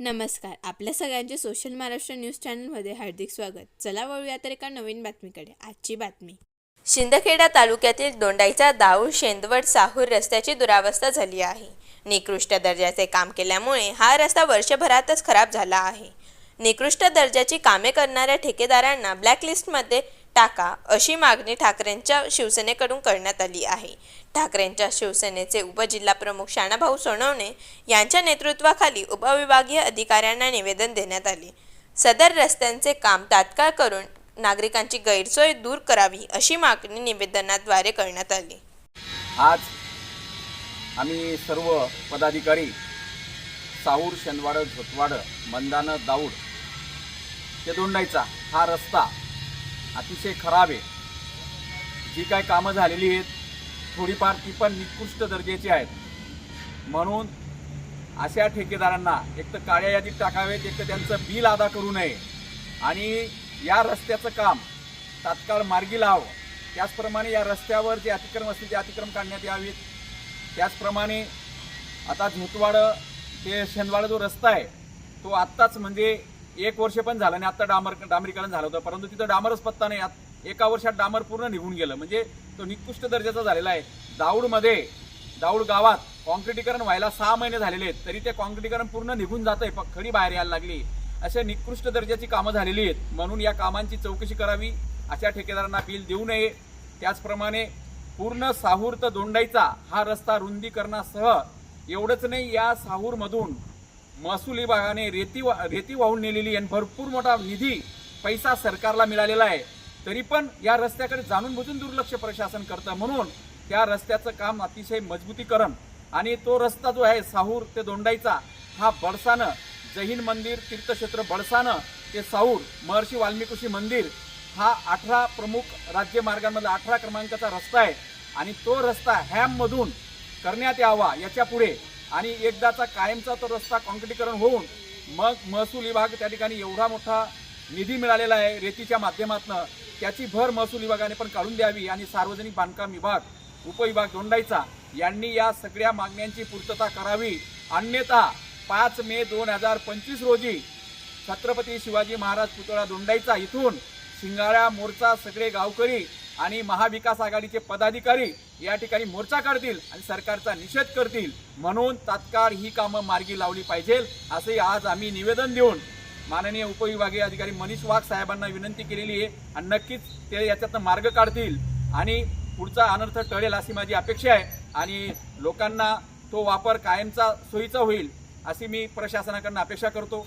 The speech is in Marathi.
नमस्कार. आपल्या सगळ्यांचे सोशल महाराष्ट्र न्यूज चॅनलमध्ये हार्दिक स्वागत. चला वळूया तर एका नवीन बातमीकडे. आजची बातमी. शिंदखेडा तालुक्यातील दोंडाईचा दाऊळ शेंदवड साहूर रस्त्याची दुरावस्था झाली आहे. निकृष्ट दर्जाचे काम केल्यामुळे हा रस्ता वर्षभरातच खराब झाला आहे. निकृष्ट दर्जाची कामे करणाऱ्या ठेकेदारांना ब्लॅकलिस्टमध्ये टाका अशी मागणी ठाकरेंच्या शिवसेनेकडून करण्यात आली आहे. ठाकरेंच्या शिवसेनेचे उपजिल्हाप्रमुख शाणाभाऊ सोनवणे यांच्या नेतृत्वाखाली उपविभागीय अधिकाऱ्यांना निवेदन देण्यात आले. सदर रस्त्यांचे काम तात्काळ करून नागरिकांची गैरसोय दूर करावी अशी मागणी निवेदनाद्वारे करण्यात आली. आज आम्ही सर्व पदाधिकारी साऊर शनवाड झोतवाड मंदानं दाऊड ते हा रस्ता अतिशय खराब आहे. जी काय कामं झालेली आहेत थोडीफार ती पण निकृष्ट दर्जाची आहेत. म्हणून अशा ठेकेदारांना एक तर काळ्या यादीत टाकावेत एक तर त्यांचं बिल अदा करू नये. आणि या रस्त्याचं काम तात्काळ मार्गी लाव. त्याचप्रमाणे या रस्त्यावर जे अतिक्रम असतील ते अतिक्रम काढण्यात यावेत. त्याचप्रमाणे आता झोतवाडं ते शेंदवाड जो रस्ता आहे तो आत्ताच म्हणजे एक वर्ष पण झालं नाही आत्ता डांबर डांबरीकरण झालं होतं. परंतु तिथं डांबरच पत्ता नाही. आत- एका वर्षात डांबर पूर्ण निघून गेलं. म्हणजे तो निकृष्ट दर्जाचा झालेला आहे. दाऊडमध्ये दाऊड गावात कॉन्क्रिटीकरण व्हायला सहा महिने झालेले आहेत. तरी ते कॉन्क्रिटीकरण पूर्ण निघून जात आहे खडी बाहेर यायला लागली. अशा निकृष्ट दर्जाची कामं झालेली आहेत. म्हणून या कामांची चौकशी करावी. अशा ठेकेदारांना बिल देऊ नये. त्याचप्रमाणे पूर्ण साहूर तर दोंडाईचा हा रस्ता रुंदीकरणासह एवढंच नाही या साहूरमधून महसूल विभागाने रेती वा- रेती वाहून नेलेली आणि भरपूर मोठा निधी पैसा सरकारला मिळालेला आहे. तरी पण या रस्त्याकडे जाणून बुजून दुर्लक्ष प्रशासन करतं म्हणून त्या रस्त्याचं काम अतिशय मजबूतीकरण आणि तो रस्ता जो आहे साहूर ते दोंडाईचा हा बडसानं जैन मंदिर तीर्थक्षेत्र बडसानं ते साऊर महर्षी वाल्मिकुशी मंदिर हा अठरा प्रमुख राज्य मार्गांमधला अठरा क्रमांकाचा रस्ता आहे. आणि तो रस्ता हॅममधून करण्यात यावा याच्यापुढे आणि एकदाचा कायमचा तो रस्ता कॉन्क्रिटीकरण होऊन मग महसूल विभाग त्या ठिकाणी एवढा मोठा निधी मिळालेला आहे रेतीच्या माध्यमातून त्याची भर महसूल विभागाने पण काढून द्यावी आणि सार्वजनिक बांधकाम विभाग उपविभाग दोंडाईचा यांनी या सगळ्या मागण्यांची पूर्तता करावी. अन्यथा पाच मे दोन हजार पंचवीस रोजी छत्रपती शिवाजी महाराज पुतळा दोंडाईचा इथून शिंगाळा मोर्चा सगळे गावकरी आणि महाविकास आघाडीचे पदाधिकारी या ठिकाणी मोर्चा काढतील आणि सरकारचा निषेध करतील. म्हणून तात्काळ ही कामं मार्गी लावली पाहिजे असे आज आम्ही निवेदन देऊन माननीय उपविभागीय अधिकारी मनीष वाघ साहेबांना विनंती केलेली आहे आणि नक्कीच ते याच्यातनं मार्ग काढतील. आणि पुढचा अनर्थ टळेल अशी माझी अपेक्षा आहे आणि लोकांना तो वापर कायमचा सोयीचा होईल अशी मी प्रशासनाकडनं अपेक्षा करतो.